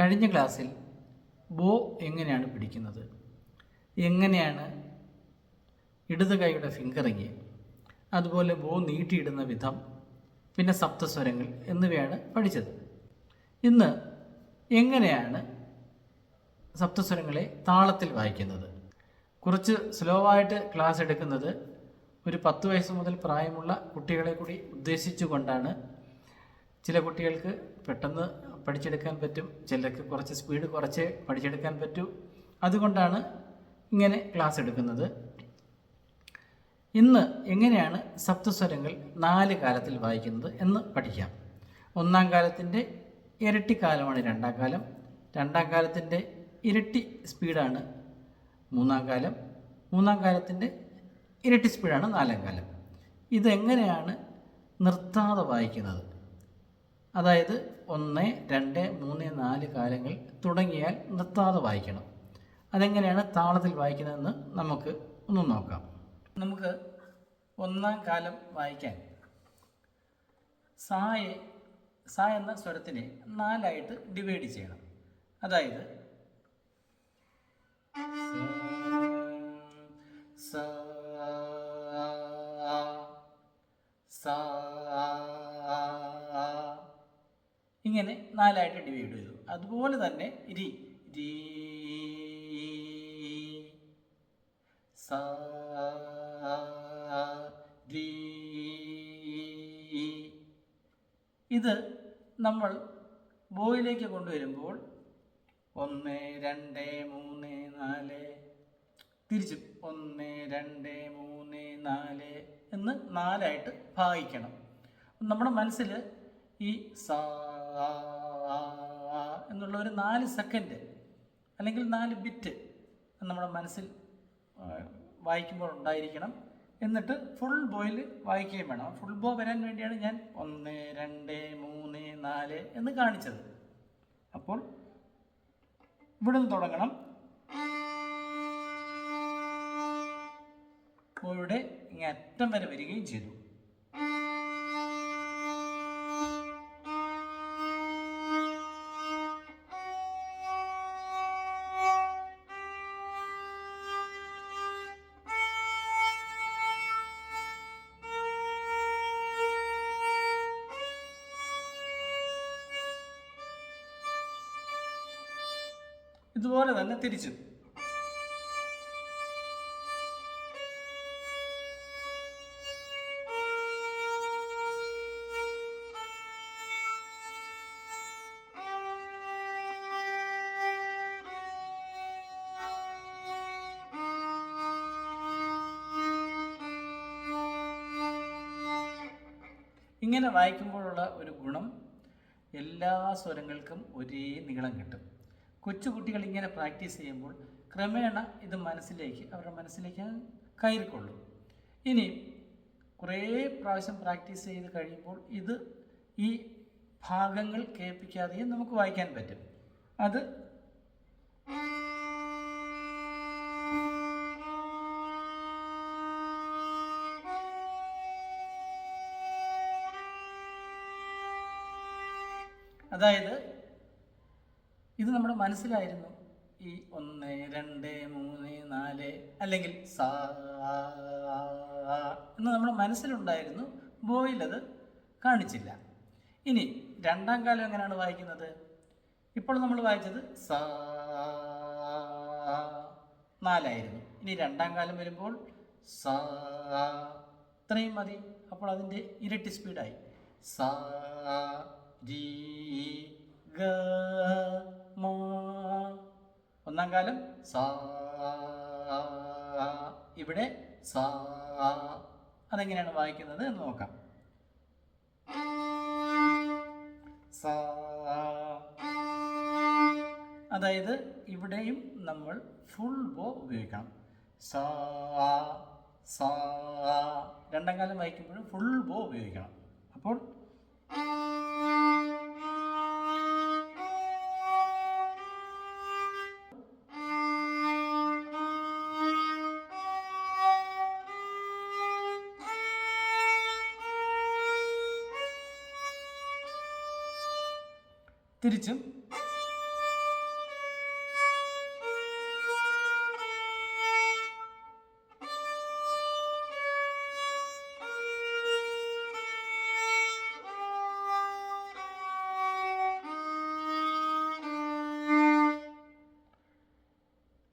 കഴിഞ്ഞ ക്ലാസ്സിൽ ബോ എങ്ങനെയാണ് പിടിക്കുന്നത്? എങ്ങനെയാണ് ഇടത് കൈയുടെ ഫിംഗറിങ് അതുപോലെ ബോ നീട്ടിയിടുന്ന വിധം പിന്നെ സപ്തസ്വരങ്ങൾ എന്നിവയാണ് പഠിച്ചത്. ഇന്ന് എങ്ങനെയാണ് സപ്തസ്വരങ്ങളെ താളത്തിൽ വായിക്കുന്നത്? കുറച്ച് സ്ലോ ആയിട്ട് ക്ലാസ് എടുക്കുന്നത് ഒരു പത്ത് വയസ്സ് മുതൽ പ്രായമുള്ള കുട്ടികളെ കൂടി ഉദ്ദേശിച്ചുകൊണ്ടാണ്. ചില കുട്ടികൾക്ക് പെട്ടെന്ന് പഠിച്ചെടുക്കാൻ പറ്റും. ചിലർക്ക് കുറച്ച് സ്പീഡ് കുറച്ച് പഠിച്ചെടുക്കാൻ പറ്റൂ. അതുകൊണ്ടാണ് ഇങ്ങനെ ക്ലാസ് എടുക്കുന്നത്. ഇന്ന് എങ്ങനെയാണ് സപ്തസ്വരങ്ങൾ നാല് കാലത്തിൽ വായിക്കുന്നത് എന്ന് പഠിക്കാം. ഒന്നാം കാലത്തിന്റെ ഇരട്ടി കാലമാണ് രണ്ടാം കാലം. രണ്ടാം കാലത്തിന്റെ ഇരട്ടി സ്പീഡാണ് മൂന്നാം കാലം. മൂന്നാം കാലത്തിന്റെ ഇരട്ടി സ്പീഡാണ് നാലാം കാലം. ഇതെങ്ങനെയാണ് നിർത്താതെ വായിക്കുന്നത്? അതായത് ഒന്ന് രണ്ട് മൂന്ന് നാല് കാലങ്ങൾ തുടങ്ങിയാൽ നിർത്താതെ വായിക്കണം. അതെങ്ങനെയാണ് താളത്തിൽ വായിക്കുന്നതെന്ന് നമുക്ക് ഒന്ന് നോക്കാം. നമുക്ക് ഒന്നാം കാലം വായിക്കാൻ. സായെ സ എന്ന സ്വരത്തിനെ നാലായിട്ട് ഡിവൈഡ് ചെയ്യണം. അതായത് സ സ ഇങ്ങനെ നാലായിട്ട് ഡിവൈഡ് ചെയ്തു. അതുപോലെ തന്നെ രി രീ സ ഇത് നമ്മൾ ബോയിലേക്ക് കൊണ്ടുവരുമ്പോൾ ഒന്ന് രണ്ട് മൂന്ന് നാല് തിരിച്ചും ഒന്ന് രണ്ട് മൂന്ന് നാല് എന്ന് നാലായിട്ട് ഭാഗിക്കണം. നമ്മുടെ മനസ്സിൽ ഈ സാ എന്നുള്ള ഒരു നാല് സെക്കൻഡ് അല്ലെങ്കിൽ നാല് ബിറ്റ് നമ്മുടെ മനസ്സിൽ വായിക്കുമ്പോൾ ഉണ്ടായിരിക്കണം. എന്നിട്ട് ഫുൾ ബോയിൽ വായിക്കുകയും വേണം. ഫുൾ ബോ വരാൻ വേണ്ടിയാണ് ഞാൻ ഒന്ന് രണ്ട് മൂന്ന് നാല് എന്ന് കാണിച്ചത്. അപ്പോൾ ഇവിടെ നിന്ന് തുടങ്ങണം ബോയുടെ ഇങ്ങനെ അറ്റം വരെ വരികയും ചെയ്തു. ഇതുപോലെ തന്നെ തിരിച്ചു. ഇങ്ങനെ വായിക്കുമ്പോഴുള്ള ഒരു ഗുണം എല്ലാ സ്വരങ്ങൾക്കും ഒരേ നീളം കിട്ടും. കൊച്ചുകുട്ടികൾ ഇങ്ങനെ പ്രാക്ടീസ് ചെയ്യുമ്പോൾ ക്രമേണ ഇത് മനസ്സിലേക്ക് അവരുടെ മനസ്സിലേക്ക് കയറിക്കൊള്ളും. ഇനി കുറേ പ്രാവശ്യം പ്രാക്ടീസ് ചെയ്ത് കഴിയുമ്പോൾ ഇത് ഈ ഭാഗങ്ങൾ കേൾപ്പിക്കാതെയും നമുക്ക് വായിക്കാൻ പറ്റും. അത് അതായത് ഇത് നമ്മുടെ മനസ്സിലായിരുന്നു. ഈ ഒന്ന് രണ്ട് മൂന്ന് നാല് അല്ലെങ്കിൽ സാ എന്ന് നമ്മുടെ മനസ്സിലുണ്ടായിരുന്നു. ബോയിൽ അത് കാണിച്ചില്ല. ഇനി രണ്ടാം കാലം എങ്ങനെയാണ് വായിക്കുന്നത്? ഇപ്പോൾ നമ്മൾ വായിച്ചത് സാ നാലായിരുന്നു. ഇനി രണ്ടാം കാലം വരുമ്പോൾ സാ ഇത്രയും മതി. അപ്പോൾ അതിന്റെ ഇരട്ടി സ്പീഡായി. സാ രീ ഗ മ. ഒന്നാം കാലം സാ. ഇവിടെ സാ. അതെങ്ങനെയാണ് വായിക്കുന്നത് എന്ന് നോക്കാം. സാ. അതായത് ഇവിടെയും നമ്മൾ ഫുൾ ബോ ഉപയോഗിക്കണം. സാ സാ. രണ്ടാം കാലം വായിക്കുമ്പോഴും ഫുൾ ബോ ഉപയോഗിക്കണം. അപ്പോൾ തിരിച്ചും.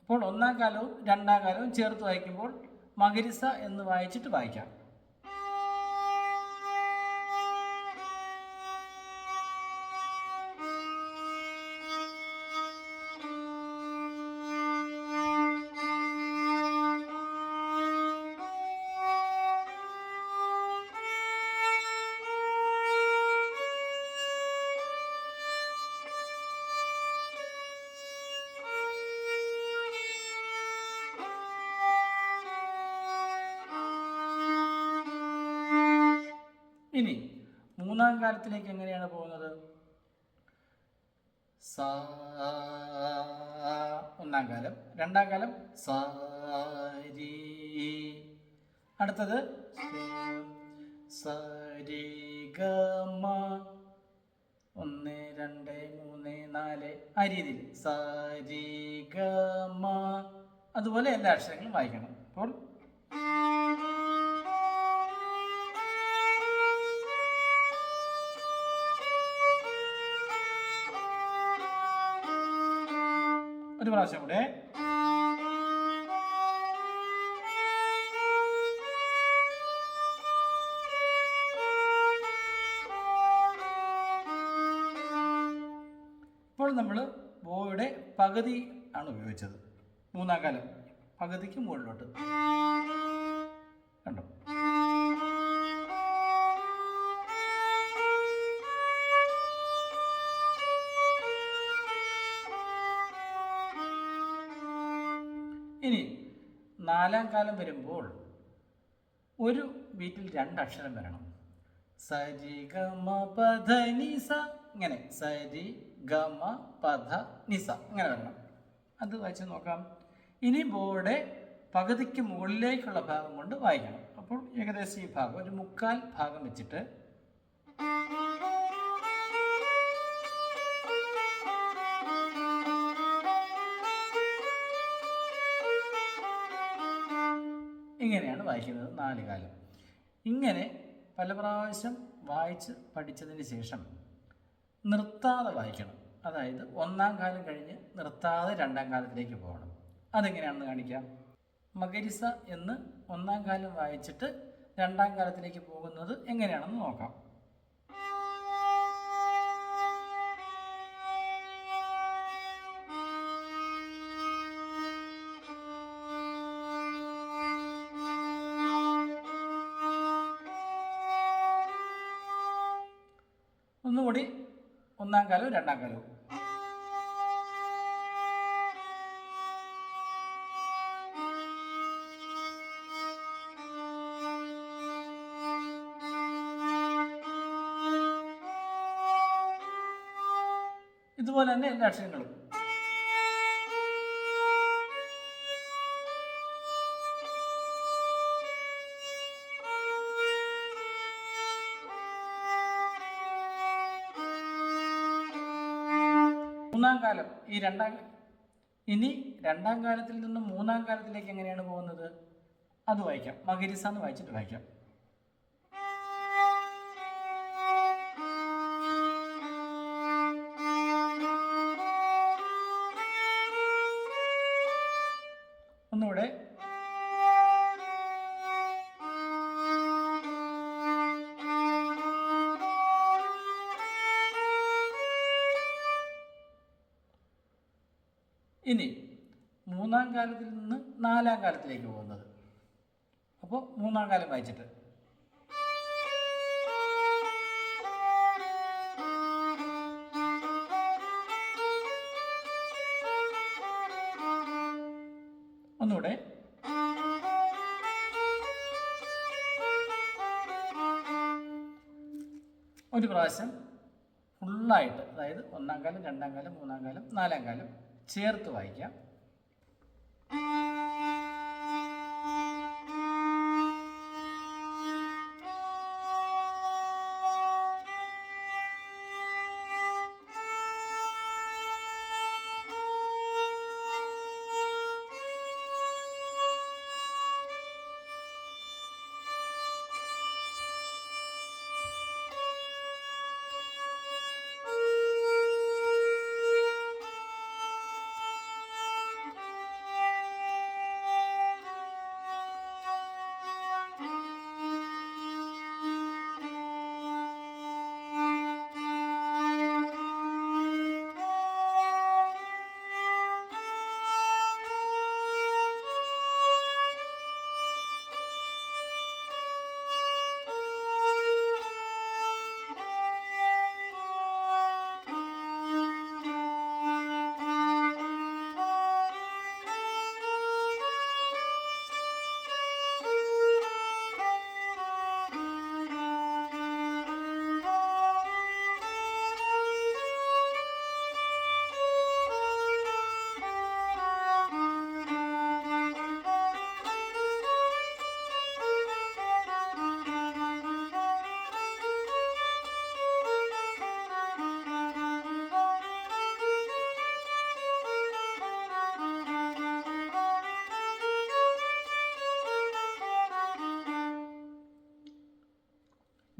അപ്പോൾ ഒന്നാം കാലവും രണ്ടാം കാലവും ചേർത്ത് വായിക്കുമ്പോൾ മകരിസ എന്ന് വായിച്ചിട്ട് വായിക്കാം. ഇനി മൂന്നാം കാലത്തിലേക്ക് എങ്ങനെയാണ് പോകുന്നത്? സ ഒന്നാം കാലം രണ്ടാം കാലം സാരി അടുത്തത് സരി ഗമ ഒന്ന് രണ്ട് മൂന്ന് നാല് ആ രീതിയിൽ. സരി ഗമ അതുപോലെ എല്ലാ അക്ഷരങ്ങളും വായിക്കണം. അപ്പോൾ പ്രാവശ്യം ഇപ്പോൾ നമ്മൾ ബോയുടെ പകുതി ആണ് ഉപയോഗിച്ചത്. മൂന്നാം കാലം. പകുതിക്ക് മുകളിലോട്ട്. കണ്ടോ? നാലാം വരുമ്പോൾ ഒരു ബീറ്റിൽ രണ്ട് അക്ഷരം വരണം. സരി ഗമ പധ നിസ ഇങ്ങനെ. സരി ഗമ പധ നിസ ഇങ്ങനെ വരണം. അത് വായിച്ച് നോക്കാം. ഇനി ബോർഡെ പകുതിക്ക് മുകളിലേക്കുള്ള ഭാഗം കൊണ്ട് വായിക്കണം. അപ്പോൾ ഏകദേശം ഈ ഭാഗം ഒരു മുക്കാൽ ഭാഗം വെച്ചിട്ട് ഇങ്ങനെയാണ് വായിക്കുന്നത്. നാല് കാലം. ഇങ്ങനെ പല പ്രാവശ്യം വായിച്ച് പഠിച്ചതിന് ശേഷം നിർത്താതെ വായിക്കണം. അതായത് ഒന്നാം കാലം കഴിഞ്ഞ് നിർത്താതെ രണ്ടാം കാലത്തിലേക്ക് പോകണം. അതെങ്ങനെയാണെന്ന് കാണിക്കാം. മകരിസ എന്ന് ഒന്നാം കാലം വായിച്ചിട്ട് രണ്ടാം കാലത്തിലേക്ക് പോകുന്നത് എങ്ങനെയാണെന്ന് നോക്കാം. ഒന്നാം കാലവും രണ്ടാം കാലവും. ഇതുപോലെ തന്നെ എല്ലാ അക്ഷരങ്ങളും. മൂന്നാം കാലം ഈ രണ്ടാം ഇനി രണ്ടാം കാലത്തിൽ നിന്നും മൂന്നാം കാലത്തിലേക്ക് എങ്ങനെയാണ് പോകുന്നത്? അത് വായിക്കാം. മകരിസ എന്ന് വായിച്ചിട്ട് വായിക്കാം. ഒന്നുകൂടെ. മൂന്നാം കാലത്തിൽ നിന്ന് നാലാം കാലത്തിലേക്ക് പോകുന്നത്. അപ്പോൾ മൂന്നാം കാലം വായിച്ചിട്ട്. ഒന്നുകൂടെ. ഒരു പ്രാവശ്യം ഫുള്ളായിട്ട് അതായത് ഒന്നാം കാലം രണ്ടാം കാലം മൂന്നാം കാലം നാലാം കാലം ചേർത്ത് വായിക്കാം.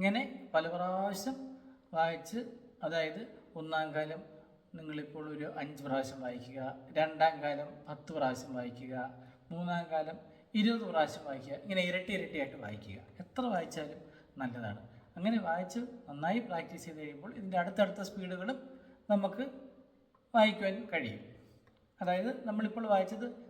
ഇങ്ങനെ പല പ്രാവശ്യം വായിച്ച് അതായത് ഒന്നാം കാലം നിങ്ങളിപ്പോൾ ഒരു അഞ്ച് പ്രാവശ്യം വായിക്കുക രണ്ടാം കാലം പത്ത് പ്രാവശ്യം വായിക്കുക മൂന്നാം കാലം ഇരുപത് പ്രാവശ്യം വായിക്കുക ഇങ്ങനെ ഇരട്ടി ഇരട്ടിയായിട്ട് വായിക്കുക. എത്ര വായിച്ചാലും നല്ലതാണ്. അങ്ങനെ വായിച്ച് നന്നായി പ്രാക്ടീസ് ചെയ്ത് കഴിയുമ്പോൾ ഇതിന്റെ അടുത്തടുത്ത സ്പീഡുകളും നമുക്ക് വായിക്കുവാൻ കഴിയും. അതായത് നമ്മളിപ്പോൾ വായിച്ചത്